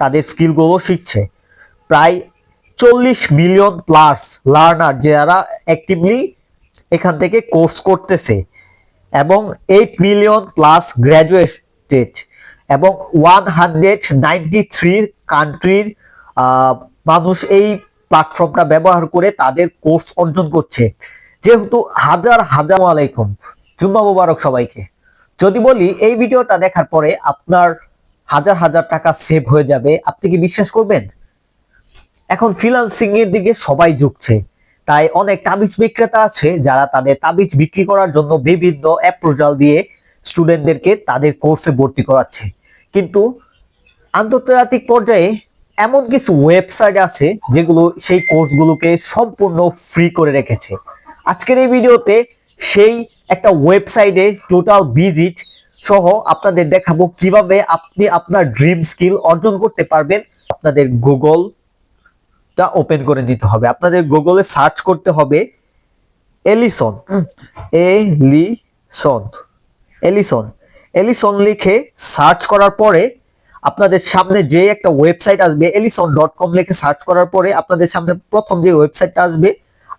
তাদের স্কিলগুলো শিখছে। প্রায় চল্লিশ মিলিয়ন প্লাস লার্নার যারা অ্যাক্টিভলি এখান থেকে কোর্স করতেছে এবং এইট মিলিয়ন প্লাস গ্র্যাজুয়েটেড এবং ওয়ান হান্ড্রেড নাইনটি থ্রি কান্ট্রির মানুষ এই প্ল্যাটফর্মটা ব্যবহার করে তাদের কোর্স অর্জন করছে। যেহেতু হাজার হাজার আলাইকুম জুম্মা মুবারক সবাইকে। যদি বলি এই ভিডিওটা দেখার পরে আপনার হাজার হাজার টাকা সেভ হয়ে যাবে। আপনি কি বিশ্বাস করবেন? এখন ফ্রিল্যান্সিং এর দিকে সবাই ঝুঁকছে। তাই অনেক তাবিজ বিক্রেতা আছে যারা তাদের তাবিজ বিক্রি করার জন্য বিভিন্ন অ্যাপ্রোজাল দিয়ে স্টুডেন্টদেরকে তাদের কোর্সে ভর্তি করাচ্ছে। কিন্তু আন্তর্জাতিক পর্যায়ে এমন কিছু ওয়েবসাইট আছে যেগুলো সেই কোর্সগুলোকে সম্পূর্ণ ফ্রি করে রেখেছে। আজকের এই ভিডিওতে সেই একটা ওয়েবসাইটে টোটাল ভিজিট সহ আপনাদের দেখাবো কীভাবে আপনি আপনার ড্রিম স্কিল অর্জন করতে পারবেন। আপনাদের গুগল টা ওপেন করে নিতে হবে। আপনাদের গুগলে সার্চ করতে হবে এলিসন এলিসন এলিসন এলিসন লিখে সার্চ করার পরে আপনাদের সামনে যে একটা ওয়েবসাইট আসবে এলিসন ডট কম লিখে সার্চ করার পরে আপনাদের সামনে প্রথম যে ওয়েবসাইটটা আসবে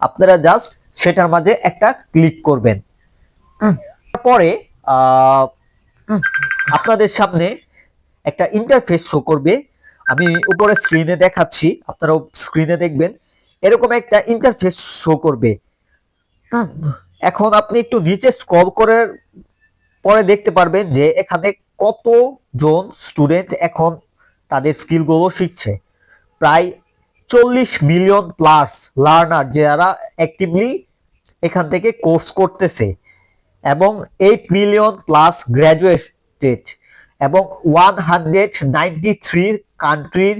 আপনারা জাস্ট সেটার মাঝে একটা ক্লিক করবেন। উম, আপনাদের সামনে একটা ইন্টারফেস শো করবে। আমি উপরে স্ক্রিনে দেখাচ্ছি, আপনারাও স্ক্রিনে দেখবেন। এরকম একটা ইন্টারফেস শো করবে। এখন আপনি একটু নিচে স্ক্রল করে পরে দেখতে পারবেন যে এখানে কতজন স্টুডেন্ট এখন তাদের স্কিলগুলো শিখছে। প্রায় চল্লিশ মিলিয়ন প্লাস লার্নার যারা অ্যাক্টিভলি এখান থেকে কোর্স করতেছে। এবং এইট মিলিয়ন প্লাস গ্র্যাজুয়েটেড এবং ওয়ান হান্ড্রেড নাইনটি থ্রি কান্ট্রির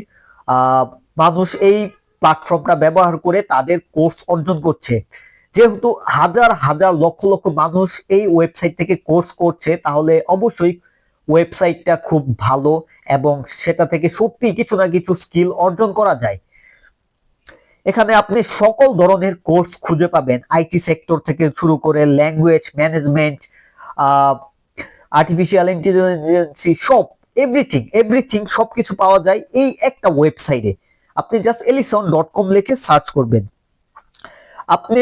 মানুষ এই প্ল্যাটফর্মটা ব্যবহার করে তাদের কোর্স অর্জন করছে। যেহেতু হাজার হাজার লক্ষ লক্ষ মানুষ এই ওয়েবসাইট থেকে কোর্স করছে, তাহলে অবশ্যই ওয়েবসাইটটা খুব ভালো এবং সেটা থেকে সত্যি কিছু না কিছু স্কিল অর্জন করা যায়। এখানে আপনি সকল ধরনের কোর্স খুঁজে পাবেন। আইটি সেক্টর থেকে শুরু করে ল্যাঙ্গুয়েজ ম্যানেজমেন্ট আর্টিফিশিয়াল ইন্টেলিজেন্সি সব এভরিথিং এভরিথিং সবকিছু পাওয়া যায় এই একটা ওয়েবসাইটে আপনি জাস্ট এলিসন ডট কম লিখে সার্চ করবেন। আপনি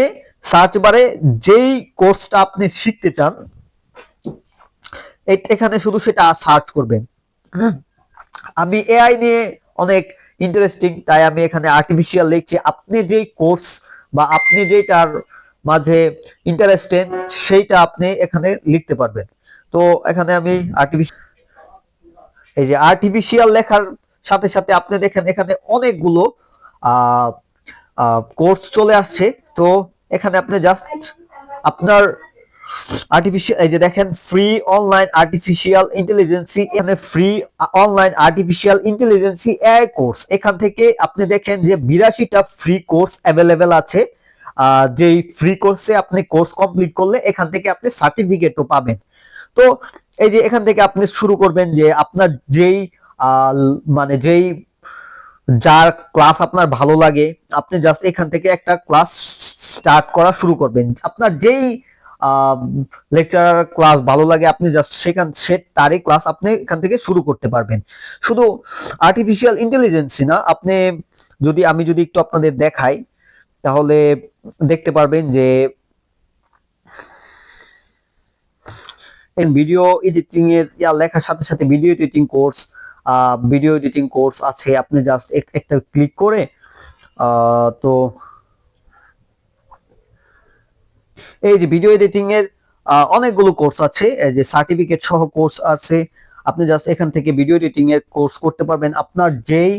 সার্চ বারে যেই কোর্সটা আপনি শিখতে চান এখানে শুধু সেটা সার্চ করবেন। আমি এআই নিয়ে অনেক ইন্টারেস্টিং তাই আমি এখানে আর্টিফিশিয়াল লিখছি। আপনি যেই কোর্স বা আপনি যেটার মাঝে ইন্টারেস্টেড সেইটা আপনি এখানে লিখতে পারবেন। তো এখানে আমি আর্টিফিশিয়াল এই যে আর্টিফিশিয়াল লেখার সাথে সাথে আপনি দেখেন এখানে অনেকগুলো কোর্স চলে আসছে। তো এখানে আপনি জাস্ট আপনার আর্টিফিশিয়াল এই যে দেখেন ফ্রি অনলাইন আর্টিফিশিয়াল ইন্টেলিজেন্সি এখানে free online artificial intelligence AI course এখান থেকে আপনি দেখেন যে বিরাশিটা ফ্রি কোর্স অ্যাভেলেবেল আছে। যেই ফ্রি কোর্সে আপনি কোর্স কমপ্লিট করলে এখান থেকে আপনি সার্টিফিকেটও পাবেন। তো এই যে এখান থেকে আপনি শুরু করবেন যে আপনার যেই মানে যেই যার ক্লাস আপনার ভালো লাগে, আপনি জাস্ট এখান থেকে একটা ক্লাস স্টার্ট করা শুরু করবেন। আপনার যেই লেকচারার ক্লাস ভালো লাগে, আপনি জাস্ট সেখান সে তারই ক্লাস আপনি এখান থেকে শুরু করতে পারবেন। শুধু আর্টিফিশিয়াল ইন্টেলিজেন্সি না, আপনি যদি আমি যদি একটু আপনাদের দেখাই, তাহলে দেখতে পারবেন যে ভিডিও এডিটিং এর ইয়া, লেখার সাথে সাথে video editing course video editing course আছে। আপনি জাস্ট একটা ক্লিক করে তো এই যে ভিডিও এডিটিং এর অনেকগুলো কোর্স আছে। এই যে সার্টিফিকেট সহ কোর্স আছে। আপনি জাস্ট এখান থেকে ভিডিও এডিটিং এর কোর্স করতে পারবেন। আপনার যেই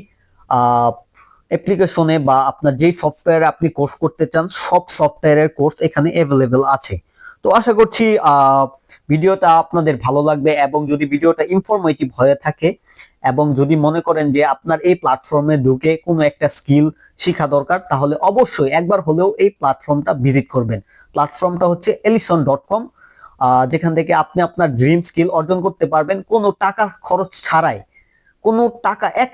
অ্যাপ্লিকেশনে বা আপনার যেই সফটওয়্যারে আপনি কোর্স করতে চান, সব সফটওয়্যারের কোর্স এখানে অ্যাভেলেবেল আছে। তো আশা করছি ভিডিওটা আপনাদের ভালো লাগবে এবং যদি ভিডিওটা ইনফরমেটিভ হয়ে থাকে এবং যদি মনে করেন যে আপনার এই প্ল্যাটফর্মে ঢুকে কোনো একটা স্কিল শেখা দরকার, তাহলে অবশ্যই একবার হলেও এই প্ল্যাটফর্মটা ভিজিট করবেন। প্ল্যাটফর্মটা হচ্ছে এলিসন ডট কম যেখান থেকে আপনি আপনার ড্রিম স্কিল অর্জন করতে পারবেন। কোনো টাকা খরচ ছাড়াই, কোনো টাকা এক